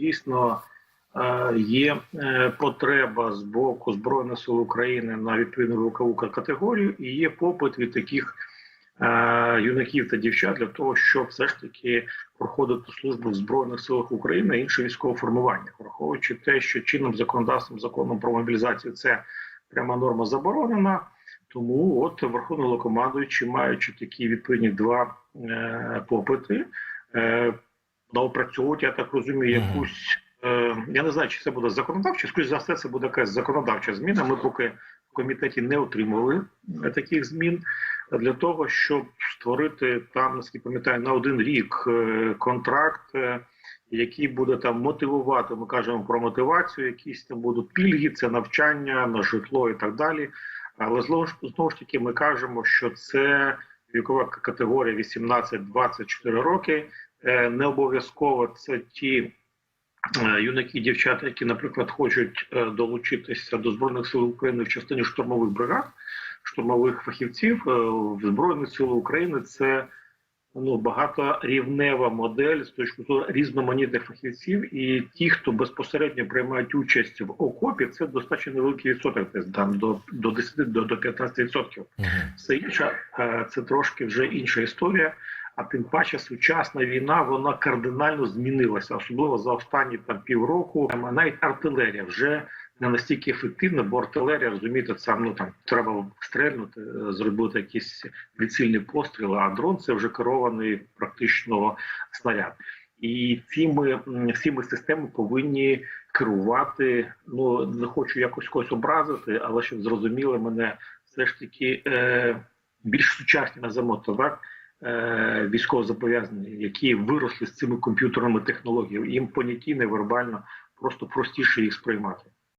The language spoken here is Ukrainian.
дійсно е, є е, потреба з боку Збройних сил України на відповідну вікову категорію, і є попит від таких е, юнаків та дівчат для того, щоб все ж таки проходити службу в Збройних силах України і інше військове формування, враховуючи те, що чинним законодавством законом про мобілізацію це пряма норма заборонена. Тому от верховний Головнокомандуючий, маючи такі відповідні два е, попити, е, доопрацьовують, я так розумію, якусь. Е, я не знаю, чи це буде законодавча, скоріш за все, це буде якась законодавча зміна. Ми поки в комітеті не отримали е, таких змін для того, щоб створити там, наскільки пам'ятаю, на один рік е, контракт, який буде там мотивувати. Ми кажемо про мотивацію, якісь там будуть пільги, це навчання на житло і так далі. Але знову ж таки, ми кажемо, що це вікова категорія 18-24 роки. Е, Не обов'язково це ті е, юнаки дівчата, які, наприклад, хочуть е, долучитися до збройних сил України в частині штурмових бригад, штурмових фахівців в збройних сил України. Це ну багаторівнева модель з точки зору різноманітних фахівців, і ті, хто безпосередньо приймають участь в окопі, це достатньо невеликий відсоток, десь там до, до 10 до, до 15 відсотків. Все інше це трошки вже інша історія. А тим паче сучасна війна вона кардинально змінилася, особливо за останні там півроку. Ем, Навіть артилерія вже не настільки ефективна, бо артилерія, розумієте, це ну там треба стрельнути, е, зробити якісь прицільні постріли. А дрон це вже керований практично снаряд. І цими всіми системами повинні керувати. Ну не хочу якось когось образити, але щоб зрозуміли мене, все ж таки е, більш сучасні називаємо так. Е, Військовозобов'язані, які виросли з цими комп'ютерними технологіями, їм понятійно, вербально просто простіше їх сприймати.